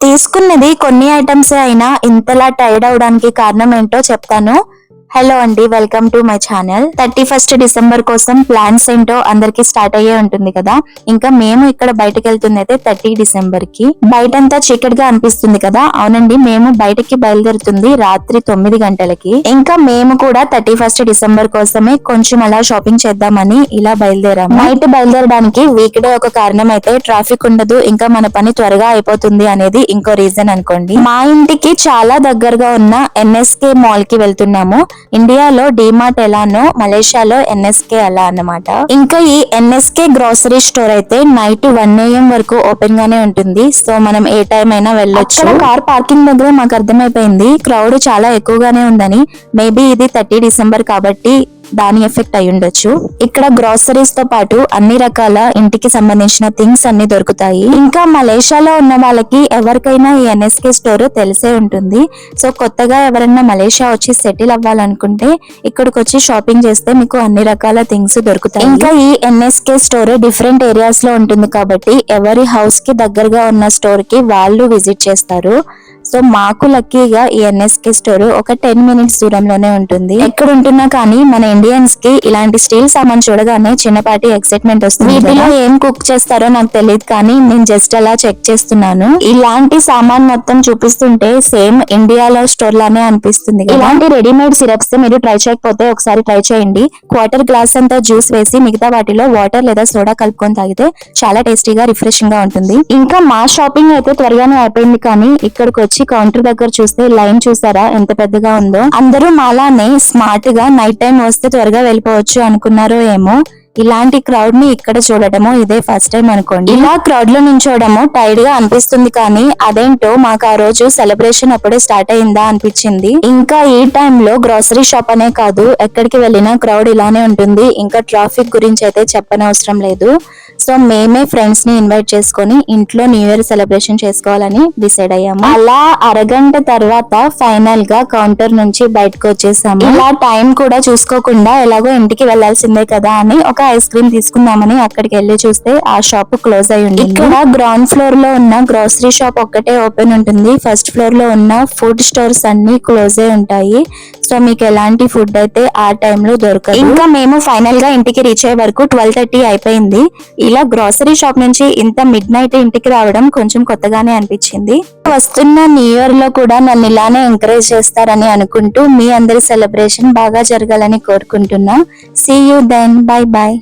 తీసుకున్నది కొన్ని ఐటమ్స్ అయినా ఇంతలా టైర్డ్ అవడానికి కారణం ఏంటో చెప్తాను. హలో అండి welcome to my channel thirty first December కోసం ప్లాన్స్ ఏంటో అందరికి స్టార్ట్ అయ్యే ఉంటుంది కదా? ఇంకా మేము ఇక్కడ బయటకు వెళ్తుంది అయితే థర్టీ డిసెంబర్కి. బయటంతా చీకటి గా అనిపిస్తుంది కదా? అవునండి మేము బయటకి బయలుదేరుతుంది రాత్రి తొమ్మిది గంటలకి. ఇంకా మేము కూడా థర్టీ ఫస్ట్ డిసెంబర్ కోసమే కొంచెం అలా షాపింగ్ చేద్దామని ఇలా బయలుదేరాము. నైట్ బయలుదేరడానికి వీక్ డే ఒక కారణం అయితే ట్రాఫిక్ ఉండదు ఇంకా మన పని త్వరగా అయిపోతుంది అనేది ఇంకో రీజన్ అనుకోండి. మా ఇంటికి చాలా దగ్గరగా ఉన్న ఎన్ఎస్కే మాల్కి వెళ్తున్నాము. ఇండియాలో డిమార్ట్ ఎలానో మలేషియాలో ఎన్ఎస్కే అలా అన్నమాట. ఇంకా ఈ ఎన్ఎస్కే గ్రోసరీ స్టోర్ అయితే నైట్ వన్ ఏఎం వరకు ఓపెన్ గానే ఉంటుంది. సో మనం ఏ టైం అయినా వెళ్ళొచ్చు. కార్ పార్కింగ్ దగ్గర మాకు అర్థమైపోయింది. క్రౌడ్ చాలా ఎక్కువగానే ఉందని. మేబీ ఇది థర్టీ డిసెంబర్ కాబట్టి దాని ఎఫెక్ట్ అయి ఉండొచ్చు. ఇక్కడ గ్రాసరీస్తో పాటు అన్ని రకాల ఇంటికి సంబంధించిన థింగ్స్ అన్ని దొరుకుతాయి. ఇంకా మలేషియాలో ఉన్న వాళ్ళకి ఎవరికైనా ఈ ఎన్ఎస్కే స్టోర్ తెలిసే ఉంటుంది. సో కొత్తగా ఎవరైనా మలేషియా వచ్చి సెటిల్ అవ్వాలనుకుంటే ఇక్కడికి వచ్చి షాపింగ్ చేస్తే మీకు అన్ని రకాల థింగ్స్ దొరుకుతాయి. ఇంకా ఈ ఎన్ఎస్కే స్టోర్ డిఫరెంట్ ఏరియాస్లో ఉంటుంది కాబట్టి ఎవరి హౌస్కి దగ్గరగా ఉన్న స్టోర్కి వాళ్ళు విజిట్ చేస్తారు. సో మాకు లక్కీగా ఈ ఎన్ఎస్కే స్టోర్ ఒక టెన్ మినిట్స్ దూరంలోనే ఉంటుంది. ఎక్కడ ఉంటున్నా కానీ మన ఇండియన్స్కి ఇలాంటి స్టీల్ సామాన్ చూడగానే చిన్నపాటి ఎక్సైట్మెంట్ వస్తుంది వీటిలో ఏం కుక్ చేస్తారో నాకు తెలియదు కానీ నేను జస్ట్ అలా చెక్ చేస్తున్నాను. ఇలాంటి సామాన్ మొత్తం చూపిస్తుంటే సేమ్ ఇండియాలో స్టోర్ లానే అనిపిస్తుంది. ఇలాంటి రెడీమేడ్ సిరప్స్ మీరు ట్రై చేయకపోతే ఒకసారి ట్రై చేయండి. క్వార్టర్ గ్లాస్ అంతా జ్యూస్ వేసి మిగతా వాటిలో వాటర్ లేదా సోడా కలుపుకొని తాగితే చాలా టేస్టీగా రిఫ్రెషింగ్గా ఉంటుంది. ఇంకా మా షాపింగ్ అయితే త్వరగానే అయిపోయింది కానీ ఇక్కడికి వచ్చి కౌంటర్ దగ్గర చూస్తే లైన్ చూసారా? ఎంత పెద్దగా ఉందో. అందరూ మాలానే స్మార్ట్గా నైట్ టైం వస్తే త్వరగా వెళ్ళిపోవచ్చు అనుకున్నారో ఏమో. ఇలాంటి క్రౌడ్ని ఇక్కడ చూడటము ఇదే ఫస్ట్ టైం అనుకోండి. ఇలా క్రౌడ్లో నించోవడము టైర్డ్గా అనిపిస్తుంది కానీ అదేంటో మాకు ఆ రోజు సెలబ్రేషన్ అప్పుడే స్టార్ట్ అయిందా అనిపించింది. ఇంకా ఈ టైంలో గ్రోసరీ షాప్ అనే కాదు ఎక్కడికి వెళ్ళినా క్రౌడ్ ఇలానే ఉంటుంది. ఇంకా ట్రాఫిక్ గురించి అయితే చెప్పనవసరం లేదు. సో మేమే ఫ్రెండ్స్ని ఇన్వైట్ చేసుకొని ఇంట్లో న్యూ ఇయర్ సెలబ్రేషన్ చేసుకోవాలని డిసైడ్ అయ్యాము. అలా అరగంట తర్వాత ఫైనల్గా కౌంటర్ నుంచి బయటకు వచ్చేసాము. ఇలా టైం కూడా చూసుకోకుండా ఎలాగో ఇంటికి వెళ్ళాల్సిందే కదా అని ఒక ఐస్ క్రీమ్ తీసుకుందామని అక్కడికి వెళ్ళి చూస్తే ఆ షాప్ క్లోజ్ అయి ఉంది ఇక్కడ గ్రౌండ్ ఫ్లోర్లో ఉన్న గ్రోసరీ షాప్ ఒక్కటే ఓపెన్ ఉంటుంది. ఫస్ట్ ఫ్లోర్లో ఉన్న ఫుడ్ స్టోర్స్ అన్ని క్లోజ్ అయి ఉంటాయి. సో మీకు ఎలాంటి ఫుడ్ అయితే ఆ టైంలో దొరకదు. ఇంకా మేము ఫైనల్గా ఇంటికి రీచ్ అయ్యే వరకు ట్వెల్వ్ థర్టీ అయిపోయింది. ఇలా గ్రోసరీ షాప్ నుంచి ఇంత మిడ్ నైట్ ఇంటికి రావడం కొంచెం కొత్తగానే అనిపించింది. వస్తున్న న్యూ ఇయర్లో కూడా నన్ను ఇలానే ఎంకరేజ్ చేస్తారని అనుకుంటూ మీ అందరి సెలబ్రేషన్ బాగా జరగాలని కోరుకుంటున్నా. See you then bye bye